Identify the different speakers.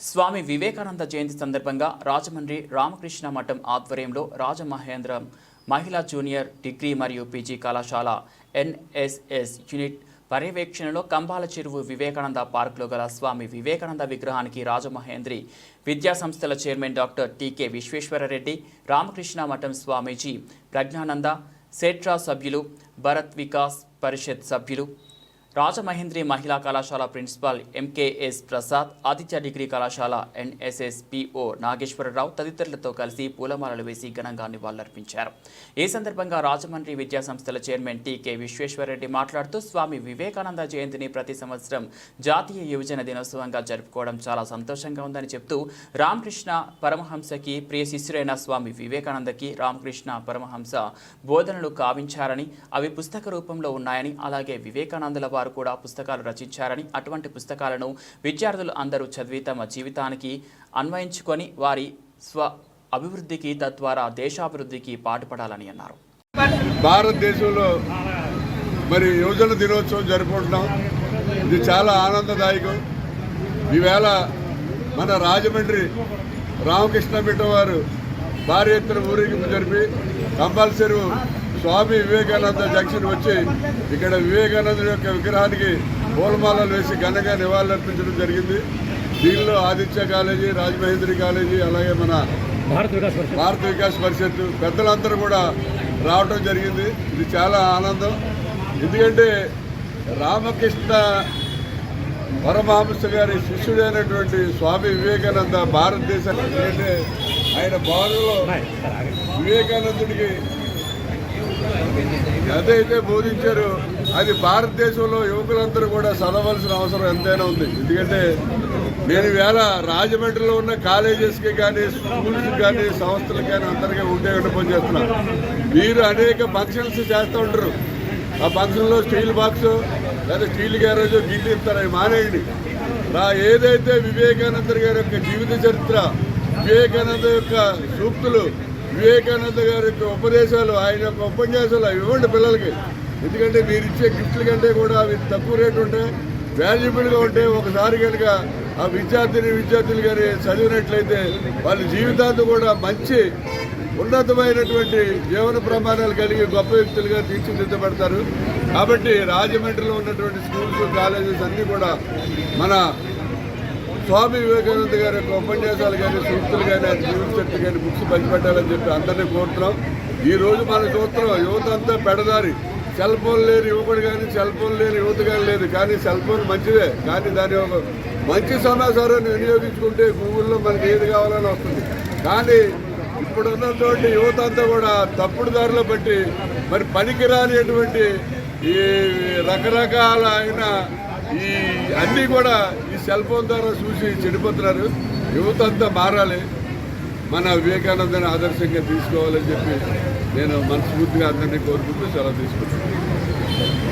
Speaker 1: స్వామి వివేకానంద జయంతి సందర్భంగా రాజమండ్రి రామకృష్ణ మఠం ఆధ్వర్యంలో రాజమహేంద్రం మహిళా జూనియర్ డిగ్రీ మరియు పీజీ కళాశాల ఎన్ఎస్ఎస్ యూనిట్ పర్యవేక్షణలో కంబాల చెరువు వివేకానంద పార్కులో గల స్వామి వివేకానంద విగ్రహానికి రాజమహేంద్రి విద్యా సంస్థల chairman doctor TK Visweswarareddy Ramakrishna Math Swamiji Pragnananda సెట్రా సభ్యులు భరత్ వికాస్ పరిషత్ సభ్యులు రాజమహేంద్రి మహిళా కళాశాల principal MKS Prasad Aditya degree కళాశాల ఎన్ఎస్ఎస్పిఓ నాగేశ్వరరావు తదితరులతో కలిసి పూలమాలలు వేసి ఘనంగా నివాళులర్పించారు. ఈ సందర్భంగా రాజమండ్రి విద్యా సంస్థల చైర్మన్ టీకే విశ్వేశ్వరరెడ్డి మాట్లాడుతూ స్వామి వివేకానంద జయంతిని ప్రతి సంవత్సరం జాతీయ యువజన దినోత్సవంగా జరుపుకోవడం చాలా సంతోషంగా ఉందని చెప్తూ రామకృష్ణ పరమహంసకి ప్రియ శిష్యుడైన స్వామి వివేకానందకి రామకృష్ణ పరమహంస బోధనలు కావించారని అవి పుస్తక రూపంలో ఉన్నాయని అలాగే వివేకానందుల వారు కూడా పుస్తకాలు రచించారని అటువంటి పుస్తకాలను విద్యార్థులు అందరూ చదివి తమ జీవితానికి అన్వయించుకొని వారి స్వ అభివృద్ధికి తద్వారా దేశాభివృద్ధికి పాటుపడాలని అన్నారు.
Speaker 2: భారతదేశంలో మరి యువజన దినోత్సవం జరుపుకుంటున్నాం. ఇది చాలా ఆనందదాయకం. ఈవేళ మన రాజమండ్రి రామకృష్ణ పీఠం వారు భారీ ఎత్తున ఊరేగింపు జరిపి కంపల్సరీ స్వామి వివేకానంద జంక్షన్ వచ్చి ఇక్కడ వివేకానందుడి యొక్క విగ్రహానికి పూలమాలలు వేసి ఘనంగా నివాళులర్పించడం జరిగింది. దీనిలో ఆదిత్య కాలేజీ రాజమహేంద్రి కాలేజీ అలాగే మన
Speaker 3: భారత్ వికాస్ పరిషత్.
Speaker 2: భారత వికాస్ పరిషత్ పెద్దలందరూ కూడా రావడం జరిగింది. ఇది చాలా ఆనందం. ఎందుకంటే రామకృష్ణ పరమహంస గారి శిష్యుడైనటువంటి స్వామి వివేకానంద ఎందుకంటే ఆయన బాధలో
Speaker 3: ఆగండి.
Speaker 2: వివేకానందుడికి ఏదైతే బోధించారో. అది భారతదేశంలో యువకులందరూ కూడా చదవలసిన అవసరం ఎంతైనా ఉంది. ఎందుకంటే నేను వేళ రాజమండ్రిలో ఉన్న కాలేజెస్కి కానీ స్కూల్స్కి కానీ సంస్థలకు కానీ అందరికీ ఉంటే పని చేస్తున్నాను మీరు అనేక ఫంక్షన్స్ చేస్తూ ఉంటారు. ఆ ఫంక్షన్లో స్టీల్ బాక్స్ లేదా స్టీల్ గ్యారేజ్ గిల్లు ఇస్తారు? అవి మానేయండి. నా ఏదైతే వివేకానంద గారి యొక్క జీవిత చరిత్ర వివేకానంద యొక్క సూక్తులు వివేకానంద గారి యొక్క ఉపదేశాలు ఆయన యొక్క ఉపన్యాసాలు అవి ఇవ్వండి పిల్లలకి. ఎందుకంటే మీరు ఇచ్చే గిఫ్ట్ల కంటే కూడా అవి తక్కువ రేటు ఉంటాయి వాల్యుబుల్గా ఉంటే ఒకసారి కనుక ఆ విద్యార్థిని విద్యార్థులు కానీ చదివినట్లయితే వాళ్ళ జీవితాంతం కూడా మంచి ఉన్నతమైనటువంటి జీవన ప్రమాణాలు కలిగి గొప్ప వ్యక్తులుగా తీర్చిదిద్దబడతారు. కాబట్టి రాజమండ్రిలో ఉన్నటువంటి స్కూల్స్ కాలేజెస్ అన్నీ కూడా మన స్వామి వివేకానంద గారి యొక్క ఉపన్యాసాలు కానీ సూక్తులు కానీ ఆయన జీవిత కానీ బుక్స్ పంచిపెట్టాలని చెప్పి అందరినీ కోరుతున్నాం. ఈ రోజు మనం చూస్తున్నాం యువత అంతా పెడదారి. సెల్ ఫోన్ లేని యువకుడు కానీ సెల్ ఫోన్ లేని యువత కానీ లేదు. కానీ సెల్ ఫోన్ మంచిదే. కానీ దాని ఒక మంచి సమాచారాన్ని వినియోగించుకుంటే గూగుల్లో మనకి ఏది కావాలని వస్తుంది. కానీ ఇప్పుడు ఉన్నటువంటి యువత అంతా కూడా తప్పుడు దారిలో బట్టి మరి పనికిరానిటువంటి ఈ రకరకాల అయిన ఈ అన్నీ కూడా ఈ సెల్ ఫోన్ ద్వారా చూసి చెడిపోతున్నారు. యువత అంతా మారాలి. మన వివేకానందని ఆదర్శంగా తీసుకోవాలని చెప్పి నేను మనస్ఫూర్తిగా అందరినీ కోరుకుంటూ సెలవు తీసుకుంటున్నాను.